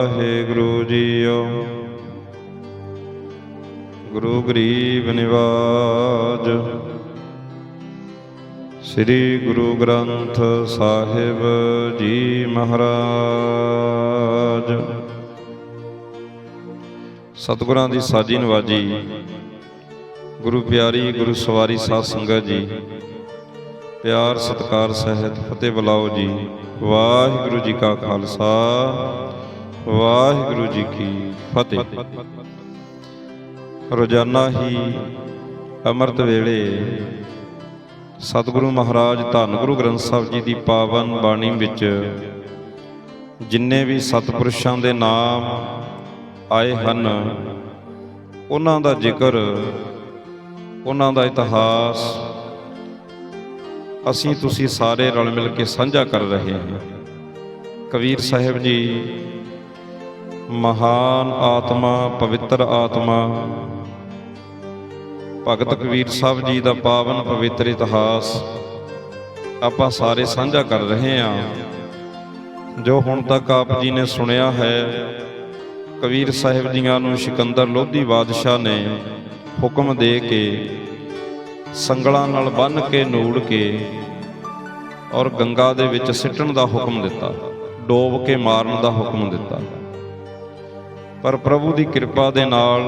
Waheguru JIO. ਗੁਰੂ ਗਰੀਬ ਨਿਵਾਜ। ਸ੍ਰੀ ਗੁਰੂ ਗ੍ਰੰਥ ਸਾਹਿਬ ਜੀ ਮਹਾਰਾਜ। ਸਤਿਗੁਰਾਂ ਦੀ ਸਾਜੀ ਨਵਾਜੀ, ਗੁਰੂ ਪਿਆਰੀ, ਗੁਰੂ ਸਵਾਰੀ ਸਾਧ ਸੰਗਤ ਜੀ, ਪਿਆਰ, ਸਤਕਾਰ, ਸਹਿਤ, ਫਤਿਹ ਬੁਲਾਓ ਜੀ। ਵਾਹਿਗੁਰੂ ਜੀ ਕਾ ਖਾਲਸਾ। ਵਾਹਿਗੁਰੂ ਜੀ ਕੀ ਫਤਿਹ। ਰੋਜ਼ਾਨਾ ਹੀ ਅੰਮ੍ਰਿਤ ਵੇਲੇ ਸਤਿਗੁਰੂ ਮਹਾਰਾਜ ਧੰਨ ਗੁਰੂ ਗ੍ਰੰਥ ਸਾਹਿਬ ਜੀ ਦੀ ਪਾਵਨ ਬਾਣੀ ਵਿੱਚ ਜਿੰਨੇ ਵੀ ਸਤਿਪੁਰਸ਼ਾਂ ਦੇ ਨਾਮ ਆਏ ਹਨ, ਉਹਨਾਂ ਦਾ ਜ਼ਿਕਰ, ਉਹਨਾਂ ਦਾ ਇਤਿਹਾਸ ਅਸੀਂ ਤੁਸੀਂ ਸਾਰੇ ਰਲ ਮਿਲ ਕੇ ਸਾਂਝਾ ਕਰ ਰਹੇ ਹਾਂ। ਕਬੀਰ ਸਾਹਿਬ ਜੀ ਮਹਾਨ ਆਤਮਾ, ਪਵਿੱਤਰ ਆਤਮਾ। ਭਗਤ ਕਬੀਰ ਸਾਹਿਬ ਜੀ ਦਾ ਪਾਵਨ ਪਵਿੱਤਰ ਇਤਿਹਾਸ ਆਪਾਂ ਸਾਰੇ ਸਾਂਝਾ ਕਰ ਰਹੇ ਹਾਂ। ਜੋ ਹੁਣ ਤੱਕ ਆਪ ਜੀ ਨੇ ਸੁਣਿਆ ਹੈ, ਕਬੀਰ ਸਾਹਿਬ ਜੀਆਂ ਨੂੰ ਸਿਕੰਦਰ ਲੋਧੀ ਬਾਦਸ਼ਾਹ ਨੇ ਹੁਕਮ ਦੇ ਕੇ, ਸੰਗਲਾਂ ਨਾਲ ਬੰਨ੍ਹ ਕੇ, ਨੂੜ ਕੇ ਔਰ ਗੰਗਾ ਦੇ ਵਿੱਚ ਸਿੱਟਣ ਦਾ ਹੁਕਮ ਦਿੱਤਾ, ਡੋਬ ਕੇ ਮਾਰਨ ਦਾ ਹੁਕਮ ਦਿੱਤਾ। ਪਰ ਪ੍ਰਭੂ ਦੀ ਕਿਰਪਾ ਦੇ ਨਾਲ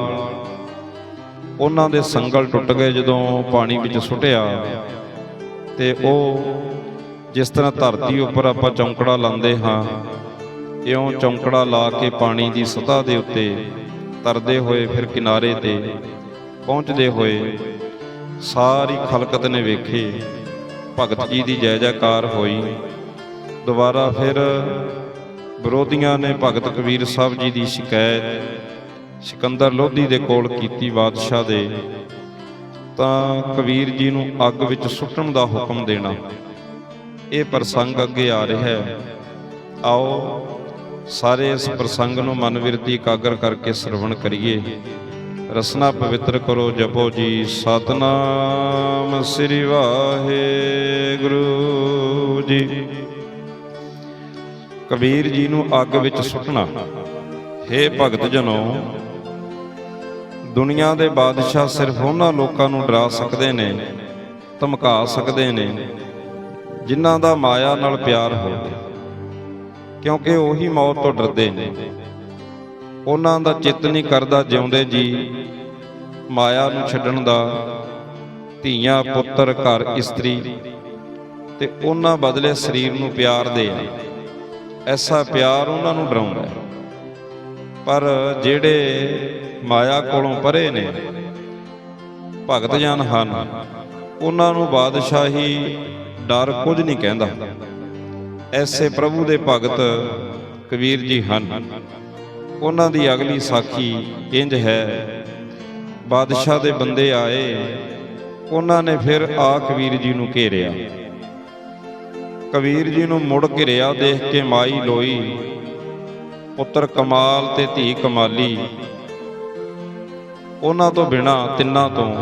ਉਹਨਾਂ ਦੇ ਸੰਗਲ ਟੁੱਟ ਗਏ ਜਦੋਂ ਪਾਣੀ ਵਿੱਚ ਸੁੱਟਿਆ। ਤੇ ਉਹ ਜਿਸ ਤਰ੍ਹਾਂ ਧਰਤੀ ਉੱਪਰ ਆਪਾਂ ਚੌਂਕੜਾ ਲਾਉਂਦੇ ਹਾਂ, ਇਉਂ ਚੌਂਕੜਾ ਲਾ ਕੇ ਪਾਣੀ ਦੀ ਸਤਹ ਦੇ ਉੱਤੇ ਤਰਦੇ ਹੋਏ ਫਿਰ ਕਿਨਾਰੇ ਤੇ ਪਹੁੰਚਦੇ ਹੋਏ ਸਾਰੀ ਖਲਕਤ ਨੇ ਵੇਖੇ। ਭਗਤ ਜੀ ਦੀ ਜੈ ਜੈਕਾਰ ਹੋਈ। ਦੁਬਾਰਾ ਫਿਰ ਵਿਰੋਧੀਆਂ ਨੇ ਭਗਤ ਕਬੀਰ ਸਾਹਿਬ ਜੀ ਦੀ ਸ਼ਿਕਾਇਤ ਸਿਕੰਦਰ ਲੋਧੀ ਦੇ ਕੋਲ ਕੀਤੀ ਬਾਦਸ਼ਾਹ ਦੇ, ਤਾਂ ਕਬੀਰ ਜੀ ਨੂੰ ਅੱਗ ਵਿੱਚ ਸੁੱਟਣ ਦਾ ਹੁਕਮ ਦੇਣਾ। ਇਹ ਪ੍ਰਸੰਗ ਅੱਗੇ ਆ ਰਿਹਾ ਹੈ। ਆਓ ਸਾਰੇ ਇਸ ਪ੍ਰਸੰਗ ਨੂੰ ਮਨ ਵਿਰਤੀ ਇਕਾਗਰ ਕਰਕੇ ਸਰਵਣ ਕਰੀਏ। ਰਸਨਾ ਪਵਿੱਤਰ ਕਰੋ ਜਪੋ ਜੀ। ਸਤਨਾਮ ਸ੍ਰੀ ਵਾਹਿਗੁਰੂ ਜੀ। ਕਬੀਰ ਜੀ ਨੂੰ ਅੱਗ ਵਿੱਚ ਸੁੱਟਣਾ। ਹੇ ਭਗਤ ਜਨੋ, ਦੁਨੀਆ ਦੇ ਬਾਦਸ਼ਾਹ ਸਿਰਫ ਉਹਨਾਂ ਲੋਕਾਂ ਨੂੰ ਡਰਾ ਸਕਦੇ ਨੇ, ਧਮਕਾ ਸਕਦੇ ਨੇ, ਜਿਨ੍ਹਾਂ ਦਾ ਮਾਇਆ ਨਾਲ ਪਿਆਰ ਹੋਵੇ। ਕਿਉਂਕਿ ਉਹੀ ਮੌਤ ਤੋਂ ਡਰਦੇ ਨੇ। ਉਹਨਾਂ ਦਾ ਚਿੱਤ ਨਹੀਂ ਕਰਦਾ ਜਿਉਂਦੇ ਜੀ, ਮਾਇਆ ਨੂੰ ਛੱਡਣ ਦਾ, ਧੀਆਂ, ਪੁੱਤਰ, ਘਰ, ਇਸਤਰੀ, ਤੇ ਉਹਨਾਂ ਬਦਲੇ ਸਰੀਰ ਨੂੰ ਪਿਆਰ ਦੇ ਐਸਾ ਪਿਆਰ ਉਹਨਾਂ ਨੂੰ ਡਰਾਉਂਦਾ ਹੈ। ਪਰ ਜਿਹੜੇ ਮਾਇਆ ਕੋਲੋਂ ਪਰੇ ਨੇ, ਭਗਤ ਜਨ ਹਨ, ਉਹਨਾਂ ਨੂੰ ਬਾਦਸ਼ਾਹੀ ਡਰ ਕੁਝ ਨਹੀਂ ਕਹਿੰਦਾ। ਐਸੇ ਪ੍ਰਭੂ ਦੇ ਭਗਤ ਕਬੀਰ ਜੀ ਹਨ। ਉਹਨਾਂ ਦੀ ਅਗਲੀ ਸਾਖੀ ਇੰਜ ਹੈ, ਬਾਦਸ਼ਾਹ ਦੇ ਬੰਦੇ ਆਏ, ਉਹਨਾਂ ਨੇ ਫਿਰ ਆ ਕਬੀਰ ਜੀ ਨੂੰ ਘੇਰਿਆ। ਕਬੀਰ ਜੀ ਨੂੰ ਮੁੜ ਘਿਰਿਆ ਦੇਖ ਕੇ ਮਾਈ ਲੋਈ। ਪੁੱਤਰ ਕਮਾਲ ਤੇ ਧੀ ਕਮਾਲੀ। ਉਹਨਾਂ ਤੋਂ ਬਿਨਾ ਤਿੰਨਾਂ ਤੋਂ।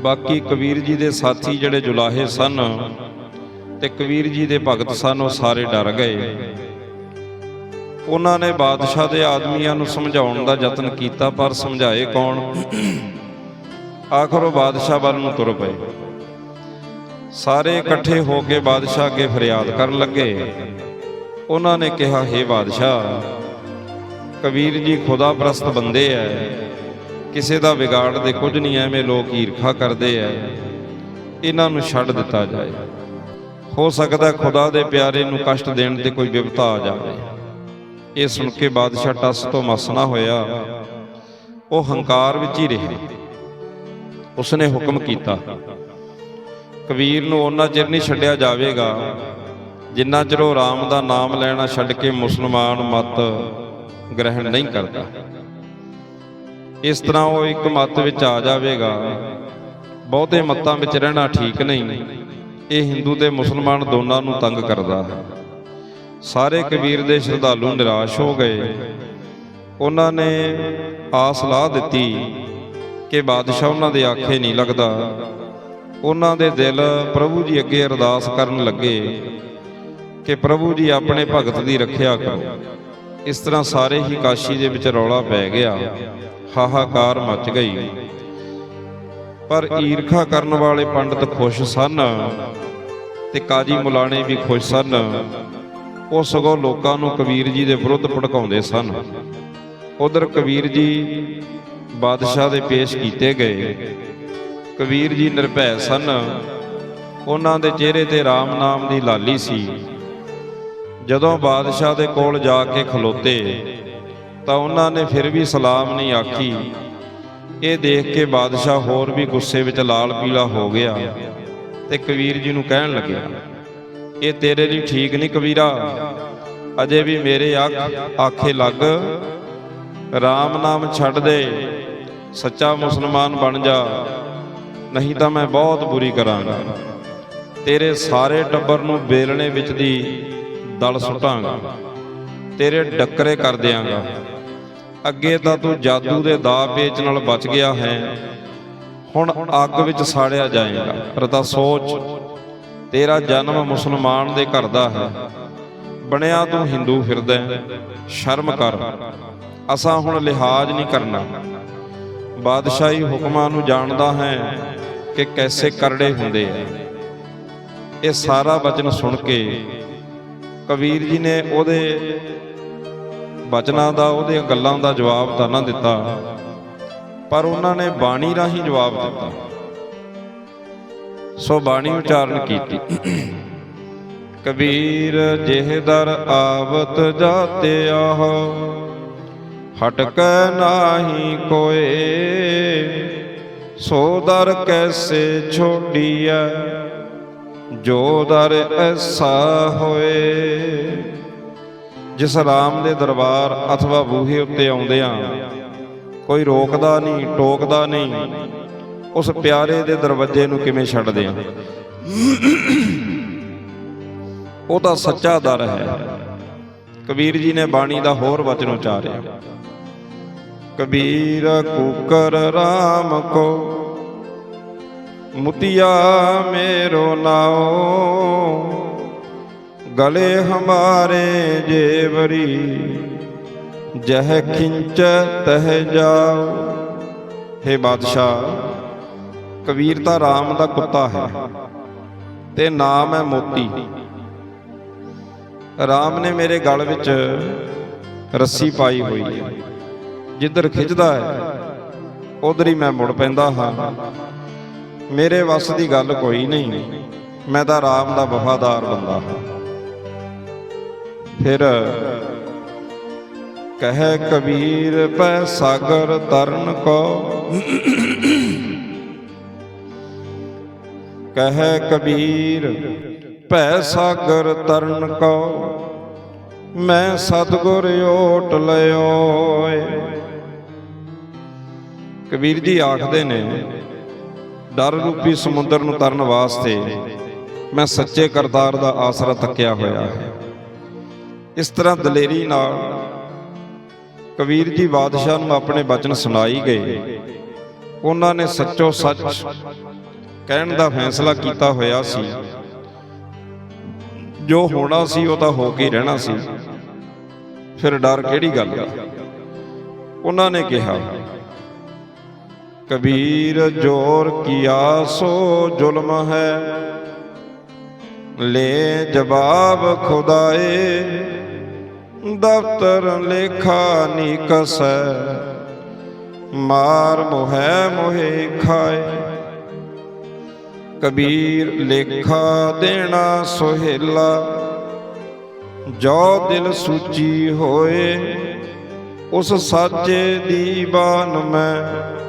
ਬਾਕੀ ਕਬੀਰ ਜੀ ਦੇ ਸਾਥੀ ਜਿਹੜੇ ਜੁਲਾਹੇ ਸਨ ਤੇ ਕਬੀਰ ਜੀ ਦੇ ਭਗਤ ਸਨ, ਉਹ ਸਾਰੇ ਡਰ ਗਏ। ਉਹਨਾਂ ਨੇ ਬਾਦਸ਼ਾਹ ਦੇ ਆਦਮੀਆਂ ਨੂੰ ਸਮਝਾਉਣ ਦਾ ਯਤਨ ਕੀਤਾ, ਪਰ ਸਮਝਾਏ ਕੌਣ? ਆਖਰ ਉਹ ਬਾਦਸ਼ਾਹ ਵੱਲ ਨੂੰ ਤੁਰ ਪਏ। ਸਾਰੇ ਇਕੱਠੇ ਹੋ ਕੇ ਬਾਦਸ਼ਾਹ ਅੱਗੇ ਫਰਿਆਦ ਕਰਨ ਲੱਗੇ। ਉਹਨਾਂ ਨੇ ਕਿਹਾ हे ਬਾਦਸ਼ਾਹ, ਕਬੀਰ ਜੀ ਖੁਦਾ ਪ੍ਰਸਤ ਬੰਦੇ ਐ। ਕਿਸੇ ਦਾ ਵਿਗਾੜ ਦੇ ਕੁਝ ਨਹੀਂ ਐਵੇਂ ਲੋਕ ਈਰਖਾ ਕਰਦੇ ਐ। ਇਹਨਾਂ ਨੂੰ ਛੱਡ ਦਿੱਤਾ ਜਾਏ। ਹੋ ਸਕਦਾ ਖੁਦਾ ਦੇ ਪਿਆਰੇ ਨੂੰ ਕਸ਼ਟ ਦੇਣ ਤੇ ਕੋਈ ਵਿਪਤਾ ਆ ਜਾਵੇ। ਇਹ ਸੁਣ ਕੇ ਬਾਦਸ਼ਾਹ ਟਸ ਤੋਂ ਮਸਣਾ ਹੋਇਆ। ਉਹ ਹੰਕਾਰ ਵਿੱਚ ਹੀ ਰਿਹਾ। ਉਸਨੇ ਹੁਕਮ ਕੀਤਾ। ਕਬੀਰ ਨੂੰ ਉਹਨਾਂ ਚਿਰ ਨਹੀਂ ਛੱਡਿਆ ਜਾਵੇਗਾ। ਜਿੰਨਾ ਚਿਰ ਉਹ ਰਾਮ ਦਾ ਨਾਮ ਲੈਣਾ ਛੱਡ ਕੇ ਮੁਸਲਮਾਨ ਮਤ ਗ੍ਰਹਿਣ ਨਹੀਂ ਕਰਦਾ। ਇਸ ਤਰ੍ਹਾਂ ਉਹ ਇੱਕ ਮਤ ਵਿੱਚ ਆ ਜਾਵੇਗਾ। ਬਹੁਤੇ ਮਤਾਂ ਵਿੱਚ ਰਹਿਣਾ ਠੀਕ ਨਹੀਂ। ਇਹ ਹਿੰਦੂ ਤੇ ਮੁਸਲਮਾਨ ਦੋਨਾਂ ਨੂੰ ਤੰਗ ਕਰਦਾ ਹੈ। ਸਾਰੇ ਕਬੀਰ ਦੇ ਸ਼ਰਧਾਲੂ ਨਿਰਾਸ਼ ਹੋ ਗਏ। ਉਹਨਾਂ ਨੇ ਆਸ ਲਾ ਦਿੱਤੀ ਕਿ ਬਾਦਸ਼ਾਹ ਉਹਨਾਂ ਦੇ ਆਖੇ ਨਹੀਂ ਲੱਗਦਾ। ਉਹਨਾਂ ਦੇ ਦਿਲ ਪ੍ਰਭੂ ਜੀ ਅੱਗੇ ਅਰਦਾਸ ਕਰਨ ਲੱਗੇ ਕਿ ਪ੍ਰਭੂ ਜੀ ਆਪਣੇ ਭਗਤ ਦੀ ਰੱਖਿਆ ਕਰੋ। ਇਸ ਤਰ੍ਹਾਂ ਸਾਰੇ ਹੀ ਕਾਸ਼ੀ ਦੇ ਵਿੱਚ ਰੌਲਾ ਪੈ ਗਿਆ। ਹਾਹਾਕਾਰ ਮਚ ਗਈ। ਪਰ ਈਰਖਾ ਕਰਨ ਵਾਲੇ ਪੰਡਤ ਖੁਸ਼ ਸਨ ਤੇ ਕਾਜੀ ਮੁਲਾਣੇ ਵੀ ਖੁਸ਼ ਸਨ। ਉਹ ਸਗੋਂ ਲੋਕਾਂ ਨੂੰ ਕਬੀਰ ਜੀ ਦੇ ਵਿਰੁੱਧ ਭੜਕਾਉਂਦੇ ਸਨ। ਉਧਰ ਕਬੀਰ ਜੀ ਬਾਦਸ਼ਾਹ ਦੇ ਪੇਸ਼ ਕੀਤੇ ਗਏ। ਕਬੀਰ ਜੀ ਨਿਰਭੈ ਸਨ। ਉਹਨਾਂ ਦੇ ਚਿਹਰੇ ਤੇ RAM ਨਾਮ ਦੀ ਲਾਲੀ ਸੀ। ਜਦੋਂ ਬਾਦਸ਼ਾਹ ਦੇ ਕੋਲ ਜਾ ਕੇ ਖਲੋਤੇ, ਤਾਂ ਉਹਨਾਂ ਨੇ ਫਿਰ ਵੀ ਸਲਾਮ ਨਹੀਂ ਆਖੀ। ਇਹ ਦੇਖ ਕੇ ਬਾਦਸ਼ਾਹ ਹੋਰ ਵੀ ਗੁੱਸੇ ਵਿੱਚ ਲਾਲ ਪੀਲਾ ਹੋ ਗਿਆ ਤੇ ਕਬੀਰ ਜੀ ਨੂੰ ਕਹਿਣ ਲੱਗਿਆ ਇਹ ਤੇਰੇ ਲਈ ਠੀਕ ਨਹੀਂ ਕਬੀਰਾ। ਅਜੇ ਵੀ ਮੇਰੇ ਆਖ ਆਖੇ ਲੱਗ। RAM ਨਾਮ ਛੱਡ ਦੇ। ਸੱਚਾ ਮੁਸਲਮਾਨ ਬਣ ਜਾ। ਨਹੀਂ ਤਾਂ ਮੈਂ ਬਹੁਤ ਬੁਰੀ ਕਰਾਂਗਾ। ਤੇਰੇ ਸਾਰੇ ਟੱਬਰ ਨੂੰ ਬੇਲਣੇ ਵਿੱਚ ਦੀ ਦਲ ਸੁਟਾਂਗਾ। ਤੇਰੇ ਡੱਕਰੇ ਕਰ ਦਿਆਂਗਾ। ਅੱਗੇ ਤਾਂ ਤੂੰ ਜਾਦੂ ਦੇ ਦਾ ਵੇਚ ਨਾਲ ਬਚ ਗਿਆ ਹੈ। ਹੁਣ ਅੱਗ ਵਿੱਚ ਸਾੜਿਆ ਜਾਏਗਾ। ਪਰ ਸੋਚ, ਤੇਰਾ ਜਨਮ ਮੁਸਲਮਾਨ ਦੇ ਘਰ ਦਾ ਹੈ। ਬਣਿਆ ਤੂੰ ਹਿੰਦੂ ਫਿਰਦਾ ਸ਼ਰਮ ਕਰ। ਅਸਾਂ ਹੁਣ ਲਿਹਾਜ਼ ਨਹੀਂ ਕਰਨਾ। ਬਾਦਸ਼ਾਹੀ ਹੁਕਮਾਂ ਨੂੰ ਜਾਣਦਾ ਹੈ। ਕਿ ਕੈਸੇ ਕਰੜੇ ਹੁੰਦੇ ਆ। ਇਹ ਸਾਰਾ ਵਚਨ ਸੁਣ ਕੇ ਕਬੀਰ ਜੀ ਨੇ ਉਹਦੇ ਵਚਨਾਂ ਦਾ ਉਹਦੇ ਗੱਲਾਂ ਦਾ ਜਵਾਬ ਤਾਂ ਨਾ ਦਿੱਤਾ, ਪਰ ਉਹਨਾਂ ਨੇ ਬਾਣੀ ਰਾਹੀਂ ਜਵਾਬ ਦਿੱਤਾ। ਸੋ ਬਾਣੀ ਉਚਾਰਨ ਕੀਤੀ। ਕਬੀਰ ਜਿਹ ਦਰ ਆਵਤ ਜਾਤੇ ਆਹ ਹਟਕੈ ਨਾਹੀ ਕੋਏ। ਸੋ ਦਰ ਕੈਸੇ ਛੋੜੀਐ ਜੋ ਦਰ ਐਸਾ ਹੋਏ। ਜਿਸ ਰਾਮ ਦੇ ਦਰਬਾਰ ਅਥਵਾ ਬੂਹੇ ਉੱਤੇ ਆਉਂਦੇ ਆਉਂਦਿਆਂ ਕੋਈ ਰੋਕਦਾ ਨਹੀਂ, ਟੋਕਦਾ ਨਹੀਂ, ਉਸ ਪਿਆਰੇ ਦੇ ਦਰਵਾਜ਼ੇ ਨੂੰ ਕਿਵੇਂ ਛੱਡਦੇ ਆ ਉਹ ਤਾਂ ਸੱਚਾ ਦਰ ਹੈ। ਕਬੀਰ ਜੀ ਨੇ ਬਾਣੀ ਦਾ ਹੋਰ ਵਚਨ ਉਚਾਰਿਆ। ਕਬੀਰ ਕੂਕਰ RAM ਕੋ। ਮੁਤਿਆ ਮੇਰੋ ਨਾਓ ਗਲੇ ਹਮਾਰੇ ਜੇਵਰੀ। ਜਹ ਖਿੰਚ ਤਹ ਜਾਓ हे ਬਾਦਸ਼ਾਹ, ਕਬੀਰ ਤਾਂ RAM ਦਾ ਕੁੱਤਾ ਹੈ ਤੇ ਨਾਮ ਹੈ ਮੋਤੀ। RAM ਨੇ ਮੇਰੇ ਗਲ ਵਿੱਚ ਰੱਸੀ ਪਾਈ ਹੋਈ ਹੈ। ਜਿੱਧਰ ਖਿੱਚਦਾ ਹੈ, ਉਧਰ ਹੀ ਮੈਂ ਮੁੜ ਪੈਂਦਾ ਹਾਂ। ਮੇਰੇ ਵੱਸ ਦੀ ਗੱਲ ਕੋਈ ਨਹੀਂ। ਮੈਂ ਤਾਂ ਰਾਮ ਦਾ ਵਫਾਦਾਰ ਬੰਦਾ ਹਾਂ। ਫਿਰ ਕਹੈ ਕਬੀਰ, ਪੈ ਸਾਗਰ ਤਰਨ ਕੋ। ਕਹੈ ਕਬੀਰ ਭੈ ਸਾਗਰ ਤਰਨ ਕੋ। ਮੈਂ ਸਤਗੁਰ ਓਟ ਲਿਓਏ ਕਬੀਰ ਜੀ ਆਖਦੇ ਨੇ, ਡਰ ਰੂਪੀ ਸਮੁੰਦਰ ਨੂੰ ਤਰਨ ਵਾਸਤੇ ਮੈਂ ਸੱਚੇ ਕਰਤਾਰ ਦਾ ਆਸਰਾ ਤੱਕਿਆ ਹੋਇਆ ਹੈ। ਇਸ ਤਰ੍ਹਾਂ ਦਲੇਰੀ ਨਾਲ ਕਬੀਰ ਜੀ ਬਾਦਸ਼ਾਹ ਨੂੰ ਆਪਣੇ ਬਚਨ ਸੁਣਾਈ ਗਏ। ਉਹਨਾਂ ਨੇ ਸੱਚੋ ਸੱਚ ਕਹਿਣ ਦਾ ਫੈਸਲਾ ਕੀਤਾ ਹੋਇਆ ਸੀ। ਜੋ ਹੋਣਾ ਸੀ ਉਹ ਤਾਂ ਹੋ ਕੇ ਰਹਿਣਾ ਸੀ। ਫਿਰ ਡਰ ਕਿਹੜੀ ਗੱਲ ਦਾ? ਉਹਨਾਂ ਨੇ ਕਿਹਾ ਕਬੀਰ ਜੋਰ ਕੀਆ ਸੋ ਜ਼ੁਲਮ ਹੈ। ਲੈ ਜਵਾਬ ਖੁਦਾਏ, ਦਫਤਰ ਲੇਖਾ ਨਿਕਸੈ ਮਾਰ ਮੋਹਿ ਮੋਹਿ ਖਾਏ। ਕਬੀਰ ਲੇਖਾ ਦੇਣਾ ਸੁਹੇਲਾ, ਜੋ ਦਿਲ ਸੂਚੀ ਹੋਏ, ਉਸ ਸਾਚੇ ਦੀਵਾਨ ਮੈਂ।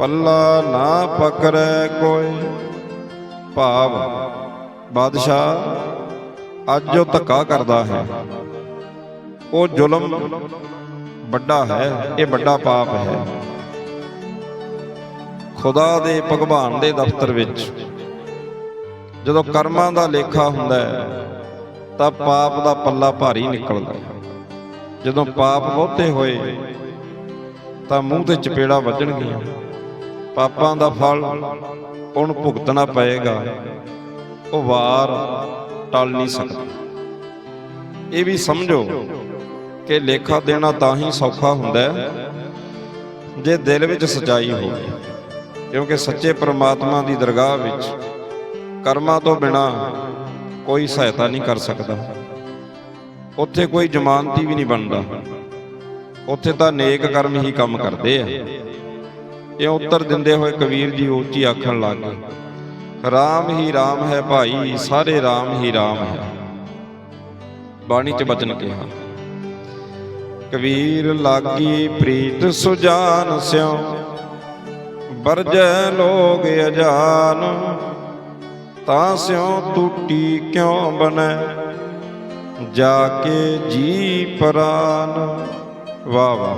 ਪੱਲਾ ਨਾ ਪਕੜੈ ਕੋਈ। ਭਾਵ, ਬਾਦਸ਼ਾਹ, ਅੱਜ ਜੋ ਧੱਕਾ ਕਰਦਾ ਹੈ, ਉਹ ਜ਼ੁਲਮ ਵੱਡਾ ਹੈ, ਇਹ ਵੱਡਾ ਪਾਪ ਹੈ। ਖੁਦਾ ਦੇ ਭਗਵਾਨ ਦੇ ਦਫ਼ਤਰ ਵਿੱਚ ਜਦੋਂ ਕਰਮਾਂ ਦਾ ਲੇਖਾ ਹੁੰਦਾ ਹੈ, ਤਾਂ ਪਾਪ ਦਾ ਪੱਲਾ ਭਾਰੀ ਨਿਕਲਦਾ ਜਦੋਂ ਪਾਪ ਬਹੁਤੇ ਹੋਏ, ਤਾਂ ਮੂੰਹ ਤੇ ਚਪੇੜਾ ਵੱਜਣਗੀਆਂ। ਪਾਪਾਂ ਦਾ ਫਲ, ਉਹਨੂੰ ਭੁਗਤਣਾ ਪਏਗਾ। ਉਹ ਵਾਰ ਟਲ ਨਹੀਂ ਸਕਦਾ। ਇਹ ਵੀ ਸਮਝੋ ਕਿ ਲੇਖਾ ਦੇਣਾ ਤਾਂ ਹੀ ਸੌਖਾ ਹੁੰਦਾ ਹੈ, ਜੇ ਦਿਲ ਵਿੱਚ ਸਚਾਈ ਹੋਵੇ। ਕਿਉਂਕਿ ਸੱਚੇ ਪ੍ਰਮਾਤਮਾ ਦੀ ਦਰਗਾਹ ਵਿੱਚ ਕਰਮਾਂ ਤੋਂ ਬਿਨਾ ਕੋਈ ਸਹਾਇਤਾ ਨਹੀਂ ਕਰ ਸਕਦਾ। ਉੱਥੇ ਕੋਈ ਜ਼ਮਾਨਤੀ ਵੀ ਨਹੀਂ ਬਣਦਾ। ਉੱਥੇ ਤਾਂ ਨੇਕ ਕਰਮ ਹੀ ਕੰਮ ਕਰਦੇ ਆ। ਇਹ ਉੱਤਰ ਦਿੰਦੇ ਹੋਏ ਕਬੀਰ ਜੀ ਉੱਚੀ ਆਖਣ ਲੱਗ ਗਏ, ਰਾਮ ਹੀ ਰਾਮ ਹੈ ਭਾਈ, ਸਾਰੇ ਰਾਮ ਹੀ ਰਾਮ ਹੈ। ਬਾਣੀ ਚ ਬਚਨ ਕਿਹਾ, ਕਬੀਰ ਲਾਗੀ ਪ੍ਰੀਤ ਸੁਜਾਨ ਸਿਉ ਬਰਜੈ ਲੋਗ ਅਜਾਨ। ਤਾਂ ਸਿਉ ਟੂਟੀ ਕਿਉ ਬਨੈ ਜਾ ਕੇ ਜੀ ਪਰਾਨ। ਵਾਹ ਵਾਹ।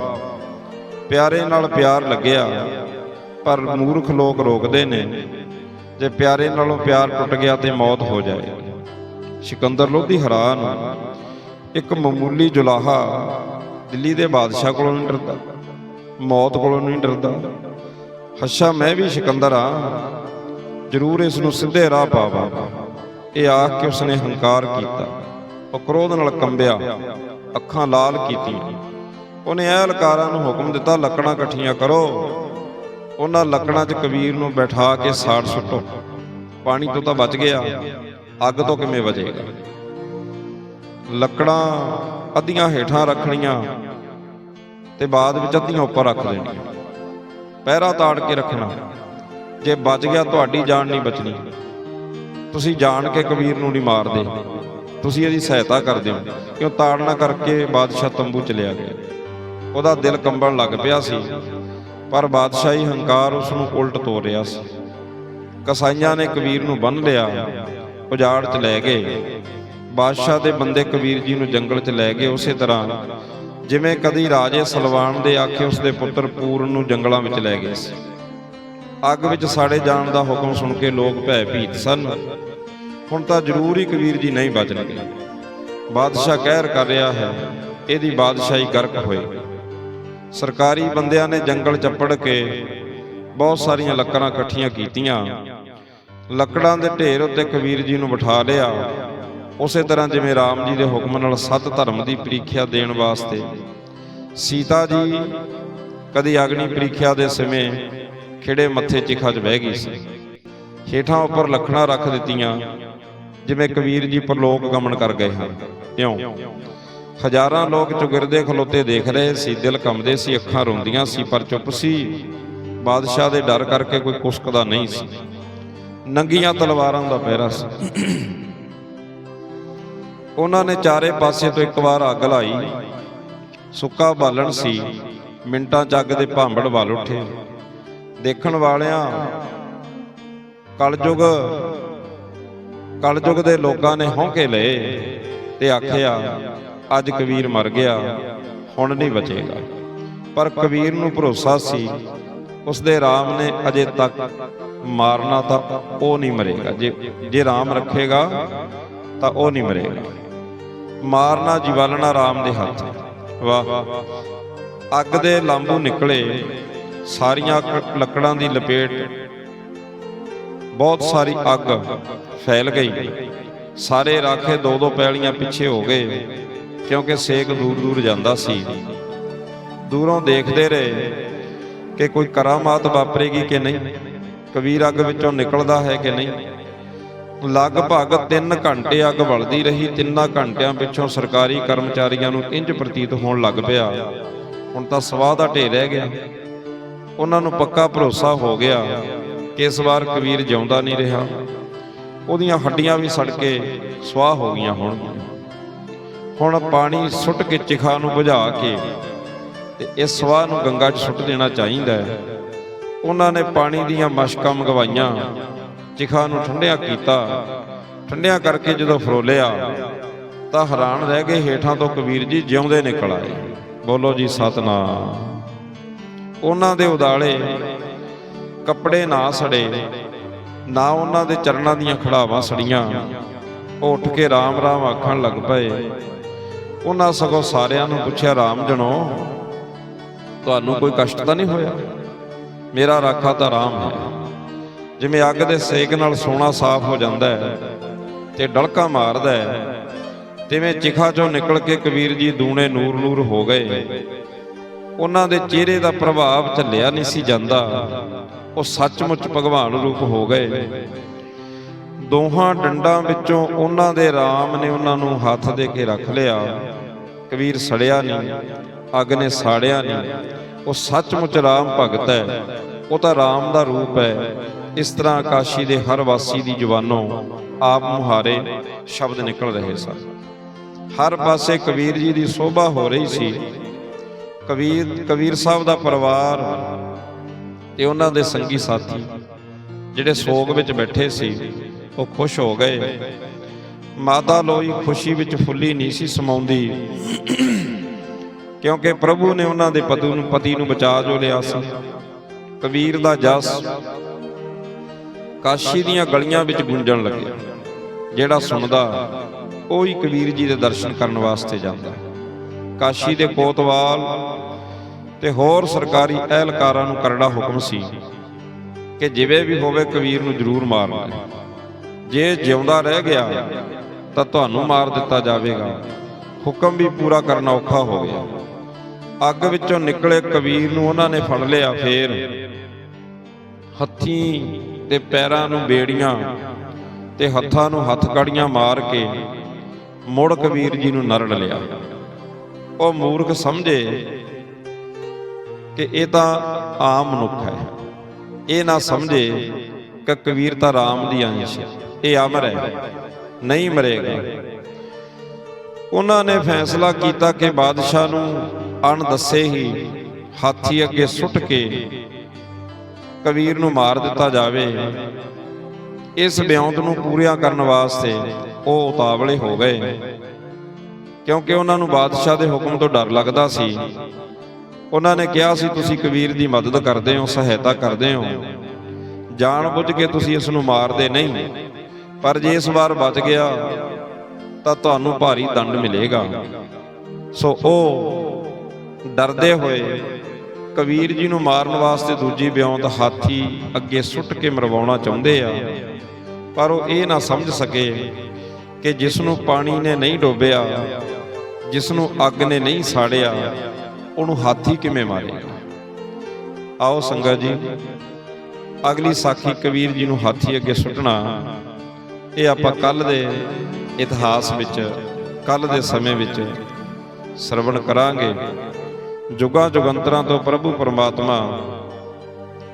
ਪਿਆਰੇ ਨਾਲ ਪਿਆਰ ਲੱਗਿਆ। ਪਰ ਮੂਰਖ ਲੋਕ ਰੋਕਦੇ ਨੇ। ਜੇ ਪਿਆਰੇ ਨਾਲੋਂ ਪਿਆਰ ਟੁੱਟ ਗਿਆ ਤੇ ਮੌਤ ਹੋ ਜਾਏ। ਸਿਕੰਦਰ ਲੋਧੀ ਹੈਰਾਨ। ਇੱਕ ਮਾਮੂਲੀ ਜੁਲਾਹਾ ਦਿੱਲੀ ਦੇ ਬਾਦਸ਼ਾਹ ਕੋਲੋਂ ਨਹੀਂ ਡਰਦਾ, ਮੌਤ ਕੋਲੋਂ ਨਹੀਂ ਡਰਦਾ। ਹੱਸ਼ਾ, ਮੈਂ ਵੀ ਸਿਕੰਦਰ ਆ ਜ਼ਰੂਰ ਇਸ ਨੂੰ ਸਿੱਧੇ ਰਾਹ ਪਾਵਾ। ਇਹ ਆਖ ਕੇ ਉਸਨੇ ਹੰਕਾਰ ਕੀਤਾ। ਉਹ ਕ੍ਰੋਧ ਨਾਲ ਕੰਬਿਆ, ਅੱਖਾਂ ਲਾਲ ਕੀਤੀਆਂ। ਉਹਨੇ ਅਹਿਲਕਾਰਾਂ ਨੂੰ ਹੁਕਮ ਦਿੱਤਾ, ਲੱਕੜਾਂ ਇਕੱਠੀਆਂ ਕਰੋ। ਉਹਨਾਂ ਲੱਕੜਾਂ 'ਚ ਕਬੀਰ ਨੂੰ ਬਿਠਾ ਕੇ ਸਾੜ ਸੁੱਟੋ। ਪਾਣੀ ਤੋਂ ਤਾਂ ਬਚ ਗਿਆ। ਅੱਗ ਤੋਂ ਕਿਵੇਂ ਬਚੇਗਾ? ਲੱਕੜਾਂ ਅੱਧੀਆਂ ਹੇਠਾਂ ਰੱਖਣੀਆਂ ਤੇ ਬਾਅਦ ਵਿੱਚ ਅੱਧੀਆਂ ਉੱਪਰ ਰੱਖ ਦੇਣੀਆਂ। ਪਹਿਰਾ ਤਾੜ ਕੇ ਰੱਖਣਾ। ਜੇ ਬਚ ਗਿਆ, ਤੁਹਾਡੀ ਜਾਨ ਨਹੀਂ ਬਚਣੀ। ਤੁਸੀਂ ਜਾਣ ਕੇ ਕਬੀਰ ਨੂੰ ਨਹੀਂ ਮਾਰਦੇ। ਤੁਸੀਂ ਇਹਦੀ ਸਹਾਇਤਾ ਕਰਦੇ ਹੋ। ਕਿਉਂ ਤਾੜਨਾ ਕਰਕੇ ਬਾਦਸ਼ਾਹ ਤੰਬੂ ਚਲਿਆ ਗਿਆ। ਉਹਦਾ ਦਿਲ ਕੰਬਣ ਲੱਗ ਪਿਆ ਸੀ। ਪਰ ਬਾਦਸ਼ਾਹੀ ਹੰਕਾਰ ਉਸ ਨੂੰ ਉਲਟ ਤੋਰ ਰਿਹਾ ਸੀ। ਕਸਾਈਆਂ ਨੇ ਕਬੀਰ ਨੂੰ ਬੰਨ ਲਿਆ ਉਜਾੜ 'ਚ ਲੈ ਗਏ। ਬਾਦਸ਼ਾਹ ਦੇ ਬੰਦੇ ਕਬੀਰ ਜੀ ਨੂੰ ਜੰਗਲ 'ਚ ਲੈ ਗਏ ਉਸੇ ਤਰ੍ਹਾਂ। ਜਿਵੇਂ ਕਦੀ ਰਾਜੇ ਸਲਵਾਨ ਦੇ ਆਖੇ ਉਸ ਦੇ ਪੁੱਤਰ ਪੂਰਨ ਨੂੰ ਜੰਗਲਾਂ ਵਿੱਚ ਲੈ ਗਏ ਸੀ। ਅੱਗ ਵਿੱਚ ਸਾੜੇ ਜਾਣ ਦਾ ਹੁਕਮ ਸੁਣ ਕੇ ਲੋਕ ਭੈ ਭੀਤ ਸਨ। ਹੁਣ ਤਾਂ ਜ਼ਰੂਰ ਹੀ ਕਬੀਰ ਜੀ ਨਹੀਂ ਬਚਣਗੇ ਬਾਦਸ਼ਾਹ ਕਹਿਰ ਕਰ ਰਿਹਾ ਹੈ, ਇਹਦੀ ਬਾਦਸ਼ਾਹੀ ਕਰਕ ਹੋਏ। ਸਰਕਾਰੀ ਬੰਦਿਆਂ ਨੇ ਜੰਗਲ ਚੱਪੜ ਕੇ ਬਹੁਤ ਸਾਰੀਆਂ ਲੱਕੜਾਂ ਇਕੱਠੀਆਂ ਕੀਤੀਆਂ। ਲੱਕੜਾਂ ਦੇ ਢੇਰ ਉੱਤੇ ਕਬੀਰ ਜੀ ਨੂੰ ਬਿਠਾ ਲਿਆ। ਉਸੇ ਤਰ੍ਹਾਂ ਜਿਵੇਂ ਰਾਮ ਜੀ ਦੇ ਹੁਕਮ ਨਾਲ ਸੱਤ ਧਰਮ ਦੀ ਪ੍ਰੀਖਿਆ ਦੇਣ ਵਾਸਤੇ। ਸੀਤਾ ਜੀ ਕਦੀ ਅਗਨੀ ਪ੍ਰੀਖਿਆ ਦੇ ਸਮੇਂ ਖਿੜੇ ਮੱਥੇ ਚਿਖਾ 'ਚ ਬਹਿ ਗਈ ਸੀ। ਹੇਠਾਂ ਉੱਪਰ ਲੱਖਣਾ ਰੱਖ ਦਿੱਤੀਆਂ, ਜਿਵੇਂ ਕਬੀਰ ਜੀ ਪਰਲੋਕ ਗਮਨ ਕਰ ਗਏ ਹਨ। ਕਿਉਂ? ਹਜ਼ਾਰਾਂ ਲੋਕ ਚੁਗਿਰਦੇ ਖਲੋਤੇ ਦੇਖ ਰਹੇ ਸੀ, ਦਿਲ ਕੰਬਦੇ ਸੀ, ਅੱਖਾਂ ਰੋਂਦੀਆਂ ਸੀ, ਪਰ ਚੁੱਪ ਸੀ। ਬਾਦਸ਼ਾਹ ਦੇ ਡਰ ਕਰਕੇ ਕੋਈ ਕੁਸਕਦਾ ਨਹੀਂ ਸੀ। ਨੰਗੀਆਂ ਤਲਵਾਰਾਂ ਦਾ ਪਹਿਰਾ ਸੀ। ਉਹਨਾਂ ਨੇ ਚਾਰੇ ਪਾਸੇ ਤੋਂ ਇੱਕ ਵਾਰ ਅੱਗ ਲਾਈ। ਸੁੱਕਾ ਬਾਲਣ ਸੀ। ਮਿੰਟਾਂ ਚ ਅੱਗ ਦੇ ਭਾਂਬੜ ਵੱਲ ਉੱਠੇ। ਦੇਖਣ ਵਾਲਿਆਂ, ਕਲਯੁਗ ਕਲਯੁਗ ਦੇ ਲੋਕਾਂ ਨੇ ਹੌਂਕੇ ਲਏ ਤੇ ਆਖਿਆ ਅੱਜ ਕਬੀਰ ਮਰ ਗਿਆ, ਹੁਣ ਨਹੀਂ ਬਚੇਗਾ। ਪਰ ਕਬੀਰ ਨੂੰ ਭਰੋਸਾ ਸੀ ਉਸ ਦੇ ਰਾਮ ਨੇ ਅਜੇ ਤੱਕ ਮਾਰਨਾ ਤਾਂ ਉਹ ਨਹੀਂ ਮਰੇਗਾ। ਜੇ ਜੇ ਰਾਮ ਰੱਖੇਗਾ, ਤਾਂ ਉਹ ਨਹੀਂ ਮਰੇਗਾ। ਮਾਰਨਾ, ਜੀਵਾਲਣਾ ਰਾਮ ਦੇ ਹੱਥ ਵਾਹ ਅੱਗ ਦੇ ਲਾਂਬੂ ਨਿਕਲੇ, ਸਾਰੀਆਂ ਲੱਕੜਾਂ ਦੀ ਲਪੇਟ, ਬਹੁਤ ਸਾਰੀ ਅੱਗ ਫੈਲ ਗਈ। ਸਾਰੇ ਰਾਖੇ ਦੋ ਦੋ ਪੈਲੀਆਂ ਪਿੱਛੇ ਹੋ ਗਏ। ਕਿਉਂਕਿ ਸੇਕ ਦੂਰ ਦੂਰ ਜਾਂਦਾ ਸੀ। ਦੂਰੋਂ ਦੇਖਦੇ ਰਹੇ ਕਿ ਕੋਈ ਕਰਾਮਾਤ ਵਾਪਰੇਗੀ ਕਿ ਨਹੀਂ, ਕਬੀਰ ਅੱਗ ਵਿੱਚੋਂ ਨਿਕਲਦਾ ਹੈ ਕਿ ਨਹੀਂ। ਲਗਭਗ 3 ਘੰਟੇ ਅੱਗ ਬਲਦੀ ਰਹੀ, ਤਿੰਨਾਂ ਘੰਟਿਆਂ ਪਿੱਛੋਂ ਸਰਕਾਰੀ ਕਰਮਚਾਰੀਆਂ ਨੂੰ ਇੰਜ ਪ੍ਰਤੀਤ ਹੋਣ ਲੱਗ ਪਿਆ। ਹੁਣ ਤਾਂ ਸਵਾਹ ਦਾ ਢੇਰ ਰਹਿ ਗਿਆ। ਉਹਨਾਂ ਨੂੰ ਪੱਕਾ ਭਰੋਸਾ ਹੋ ਗਿਆ ਕਿ ਇਸ ਵਾਰ ਕਬੀਰ ਜਿਉਂਦਾ ਨਹੀਂ ਰਿਹਾ। ਉਹਦੀਆਂ ਹੱਡੀਆਂ ਵੀ ਸੜ ਕੇ ਸਵਾਹ ਹੋ ਗਈਆਂ ਹੋਣਗੀਆਂ। ਹੁਣ ਪਾਣੀ ਸੁੱਟ ਕੇ ਚਿਖਾ ਨੂੰ ਬੁਝਾ ਕੇ ਤੇ ਇਸ ਸਵਾਹ ਨੂੰ ਗੰਗਾ 'ਚ ਸੁੱਟ ਦੇਣਾ ਚਾਹੀਦਾ ਹੈ। ਉਹਨਾਂ ਨੇ ਪਾਣੀ ਦੀਆਂ ਮਸ਼ਕਾਂ ਮੰਗਵਾਈਆਂ, ਚਿਖਾ ਨੂੰ ਠੰਡਿਆ ਕੀਤਾ, ਠੰਡਿਆ ਕਰਕੇ ਜਦੋਂ ਫਰੋਲਿਆ, ਤਾਂ ਹੈਰਾਨ ਰਹਿ ਗਏ, ਹੇਠਾਂ ਤੋਂ ਕਬੀਰ ਜੀ ਜਿਉਂਦੇ ਨਿਕਲ ਆਏ। ਬੋਲੋ ਜੀ, ਸਤਨਾਮ। ਉਹਨਾਂ ਦੇ ਉਦਾਲੇ ਕੱਪੜੇ ਨਾ ਸੜੇ, ਨਾ ਉਹਨਾਂ ਦੇ ਚਰਨਾਂ ਦੀਆਂ ਖੜਾਵਾਂ ਸੜੀਆਂ। ਉਹ ਉੱਠ ਕੇ ਰਾਮ ਰਾਮ ਆਖਣ ਲੱਗ ਪਏ ਉਹਨਾਂ ਸਗੋਂ ਸਾਰਿਆਂ ਨੂੰ ਪੁੱਛਿਆ, ਰਾਮ ਜਣੋ, ਤੁਹਾਨੂੰ ਕੋਈ ਕਸ਼ਟ ਤਾਂ ਨਹੀਂ ਹੋਇਆ? ਮੇਰਾ ਰਾਖਾ ਤਾਂ ਰਾਮ ਹੈ। ਜਿਵੇਂ ਅੱਗ ਦੇ ਸੇਕ ਨਾਲ ਸੋਨਾ ਸਾਫ਼ ਹੋ ਜਾਂਦਾ ਹੈ ਤੇ ਡਲਕਾ ਮਾਰਦਾ ਹੈ, ਤਿਵੇਂ ਚਿਖਾ ਚੋਂ ਨਿਕਲ ਕੇ ਕਬੀਰ ਜੀ ਦੂਣੇ ਨੂਰ ਨੂਰ ਹੋ ਗਏ। ਉਹਨਾਂ ਦੇ ਚਿਹਰੇ ਦਾ ਪ੍ਰਭਾਵ ਝੱਲਿਆ ਨਹੀਂ ਸੀ ਜਾਂਦਾ। ਉਹ ਸੱਚਮੁੱਚ ਭਗਵਾਨ ਰੂਪ ਹੋ ਗਏ। ਦੋਹਾਂ ਡੰਡਾਂ ਵਿੱਚੋਂ ਉਹਨਾਂ ਦੇ ਰਾਮ ਨੇ ਉਹਨਾਂ ਨੂੰ ਹੱਥ ਦੇ ਕੇ ਰੱਖ ਲਿਆ। ਕਬੀਰ ਸੜਿਆ ਨਹੀਂ, ਅੱਗ ਨੇ ਸਾੜਿਆ ਨਹੀਂ। ਉਹ ਸੱਚਮੁੱਚ ਰਾਮ ਭਗਤ ਹੈ। ਉਹ ਤਾਂ ਰਾਮ ਦਾ ਰੂਪ ਹੈ। ਇਸ ਤਰ੍ਹਾਂ ਆਕਾਸ਼ੀ ਦੇ ਹਰ ਵਾਸੀ ਦੀ ਜ਼ੁਬਾਨੋਂ ਆਪ ਮੁਹਾਰੇ ਸ਼ਬਦ ਨਿਕਲ ਰਹੇ ਸਨ। ਹਰ ਪਾਸੇ ਕਬੀਰ ਜੀ ਦੀ ਸੋਭਾ ਹੋ ਰਹੀ ਸੀ। ਕਬੀਰ ਕਬੀਰ ਸਾਹਿਬ ਦਾ ਪਰਿਵਾਰ ਤੇ ਉਹਨਾਂ ਦੇ ਸੰਗੀ ਸਾਥੀ ਜਿਹੜੇ ਸੋਗ ਵਿੱਚ ਬੈਠੇ ਸੀ ਉਹ ਖੁਸ਼ ਹੋ ਗਏ। ਮਾਤਾ ਲੋਈ ਖੁਸ਼ੀ ਵਿੱਚ ਫੁੱਲੀ ਨਹੀਂ ਸੀ ਸਮਾਉਂਦੀ। ਕਿਉਂਕਿ ਪ੍ਰਭੂ ਨੇ ਉਹਨਾਂ ਦੇ ਪਤੂ ਨੂੰ ਪਤੀ ਨੂੰ ਬਚਾ ਜੋ ਲਿਆ ਸੀ। ਕਬੀਰ ਦਾ ਜਸ ਕਾਸ਼ੀ ਦੀਆਂ ਗਲੀਆਂ ਵਿੱਚ ਗੂੰਜਣ ਲੱਗਿਆ। ਜਿਹੜਾ ਸੁਣਦਾ, ਉਹ ਹੀ ਕਬੀਰ ਜੀ ਦੇ ਦਰਸ਼ਨ ਕਰਨ ਵਾਸਤੇ ਜਾਂਦਾ। ਕਾਸ਼ੀ ਦੇ ਕੋਤਵਾਲ ਤੇ ਹੋਰ ਸਰਕਾਰੀ ਅਹਿਲਕਾਰਾਂ ਨੂੰ ਕਰੜਾ ਹੁਕਮ ਸੀ ਕਿ ਜਿਵੇਂ ਵੀ ਹੋਵੇ ਕਬੀਰ ਨੂੰ ਜ਼ਰੂਰ ਮਾਰਨਾ ਜੇ ਜਿਉਂਦਾ ਰਹਿ ਗਿਆ, ਤਾਂ ਤੁਹਾਨੂੰ ਮਾਰ ਦਿੱਤਾ ਜਾਵੇਗਾ। ਹੁਕਮ ਵੀ ਪੂਰਾ ਕਰਨਾ ਔਖਾ ਹੋ ਗਿਆ। ਅੱਗ ਵਿੱਚੋਂ ਨਿਕਲੇ ਕਬੀਰ ਨੂੰ ਉਹਨਾਂ ਨੇ ਫੜ ਲਿਆ ਫੇਰ। ਹੱਥੀਂ ਤੇ ਪੈਰਾਂ ਨੂੰ ਬੇੜੀਆਂ ਤੇ ਹੱਥਾਂ ਨੂੰ ਹੱਥਕੜੀਆਂ ਮਾਰ ਕੇ ਮੁੜ ਕਬੀਰ ਜੀ ਨੂੰ ਨਰੜ ਲਿਆ। ਉਹ ਮੂਰਖ ਸਮਝੇ ਕਿ ਇਹ ਤਾਂ ਆਮ ਮਨੁੱਖ ਹੈ। ਇਹ ਨਾ ਸਮਝੇ ਕਿ ਕਬੀਰ ਤਾਂ ਰਾਮ ਦੀ ਅੰਸ਼ ਹੈ। ਇਹ ਅਮਰ ਹੈ ਨਹੀਂ ਮਰੇਗਾ। ਉਹਨਾਂ ਨੇ ਫੈਸਲਾ ਕੀਤਾ ਕਿ ਬਾਦਸ਼ਾਹ ਨੂੰ ਅਣ ਦੱਸੇ ਹੀ ਹਾਥੀ ਅੱਗੇ ਸੁੱਟ ਕੇ ਕਬੀਰ ਨੂੰ ਮਾਰ ਦਿੱਤਾ ਜਾਵੇ। ਇਸ ਬਿਉਂਤ ਨੂੰ ਪੂਰੀਆਂ ਕਰਨ ਵਾਸਤੇ ਉਹ ਉਤਾਵਲੇ ਹੋ ਗਏ। ਕਿਉਂਕਿ ਉਹਨਾਂ ਨੂੰ ਬਾਦਸ਼ਾਹ ਦੇ ਹੁਕਮ ਤੋਂ ਡਰ ਲੱਗਦਾ ਸੀ। ਉਹਨਾਂ ਨੇ ਕਿਹਾ ਸੀ, ਤੁਸੀਂ ਕਬੀਰ ਦੀ ਮਦਦ ਕਰਦੇ ਹੋ, ਸਹਾਇਤਾ ਕਰਦੇ ਹੋ। ਜਾਣ ਬੁੱਝ ਕੇ ਤੁਸੀਂ ਇਸ ਨੂੰ ਮਾਰਦੇ ਨਹੀਂ। ਪਰ ਜੇ ਇਸ ਵਾਰ ਬਚ ਗਿਆ, ਤਾਂ ਤੁਹਾਨੂੰ ਭਾਰੀ ਦੰਡ ਮਿਲੇਗਾ। ਸੋ ਉਹ ਡਰਦੇ ਹੋਏ ਕਬੀਰ ਜੀ ਨੂੰ ਮਾਰਨ ਵਾਸਤੇ ਦੂਜੀ ਬਿਉਂਤ ਹਾਥੀ ਅੱਗੇ ਸੁੱਟ ਕੇ ਮਰਵਾਉਣਾ ਚਾਹੁੰਦੇ ਆ, ਪਰ ਉਹ ਇਹ ਨਾ ਸਮਝ ਸਕੇ ਕਿ ਜਿਸ ਨੂੰ ਪਾਣੀ ਨੇ ਨਹੀਂ ਡੋਬਿਆ, ਜਿਸ ਨੂੰ ਅੱਗ ਨੇ ਨਹੀਂ ਸਾੜਿਆ, ਉਹਨੂੰ ਹਾਥੀ ਕਿਵੇਂ ਮਾਰੇਗਾ ਆਓ ਸੰਗਤ ਜੀ, ਅਗਲੀ ਸਾਖੀ ਕਬੀਰ ਜੀ ਨੂੰ ਹਾਥੀ ਅੱਗੇ ਸੁੱਟਣਾ ਇਹ ਆਪਾਂ ਕੱਲ ਦੇ ਇਤਿਹਾਸ ਵਿੱਚ ਕੱਲ ਦੇ ਸਮੇਂ ਵਿੱਚ ਸਰਵਣ ਕਰਾਂਗੇ। ਜੁਗਾਂ ਜੁਗੰਤਰਾਂ ਤੋਂ ਪ੍ਰਭੂ ਪਰਮਾਤਮਾ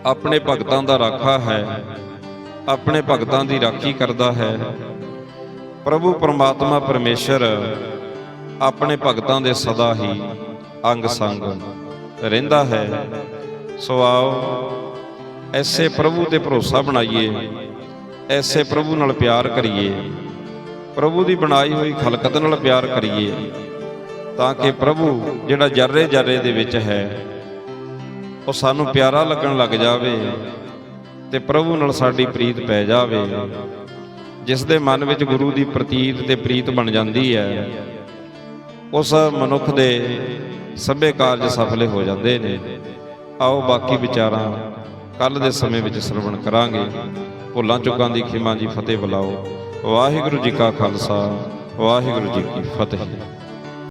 ਆਪਣੇ ਭਗਤਾਂ ਦਾ ਰਾਖਾ ਹੈ, ਆਪਣੇ ਭਗਤਾਂ ਦੀ ਰਾਖੀ ਕਰਦਾ ਹੈ। ਪ੍ਰਭੂ ਪਰਮਾਤਮਾ ਪਰਮੇਸ਼ਰ ਆਪਣੇ ਭਗਤਾਂ ਦੇ ਸਦਾ ਹੀ ਅੰਗ ਸੰਗ ਰਹਿੰਦਾ ਹੈ। ਸੋ ਆਓ, ਐਸੇ ਪ੍ਰਭੂ ਤੇ ਭਰੋਸਾ ਬਣਾਈਏ ਐਸੇ ਪ੍ਰਭੂ ਨਾਲ ਪਿਆਰ ਕਰੀਏ। ਪ੍ਰਭੂ ਦੀ ਬਣਾਈ ਹੋਈ ਖਲਕਤ ਨਾਲ ਪਿਆਰ ਕਰੀਏ, ਤਾਂ ਕਿ ਪ੍ਰਭੂ ਜਿਹੜਾ ਜਰਰੇ ਜਰਰੇ ਦੇ ਵਿੱਚ ਹੈ, ਉਹ ਸਾਨੂੰ ਪਿਆਰਾ ਲੱਗਣ ਲੱਗ ਜਾਵੇ ਤੇ ਪ੍ਰਭੂ ਨਾਲ ਸਾਡੀ ਪ੍ਰੀਤ ਪੈ ਜਾਵੇ, ਜਿਸ ਦੇ ਮਨ ਵਿੱਚ ਗੁਰੂ ਦੀ ਪ੍ਰਤੀਤ ਤੇ ਪ੍ਰੀਤ ਬਣ ਜਾਂਦੀ ਹੈ, ਉਸ ਮਨੁੱਖ ਦੇ ਸਭੇ ਕਾਰਜ ਸਫਲੇ ਹੋ ਜਾਂਦੇ ਨੇ। ਆਓ ਬਾਕੀ ਵਿਚਾਰਾਂ ਕੱਲ ਦੇ ਸਮੇਂ ਵਿੱਚ ਸਰਵਣ ਕਰਾਂਗੇ। ਭੁੱਲਾਂ ਚੁੱਕਾਂ ਦੀ ਖਿਮਾ ਜੀ ਫਤਿਹ ਬੁਲਾਓ। ਵਾਹਿਗੁਰੂ ਜੀ ਕਾ ਖਾਲਸਾ, ਵਾਹਿਗੁਰੂ ਜੀ ਕੀ ਫਤਿਹ।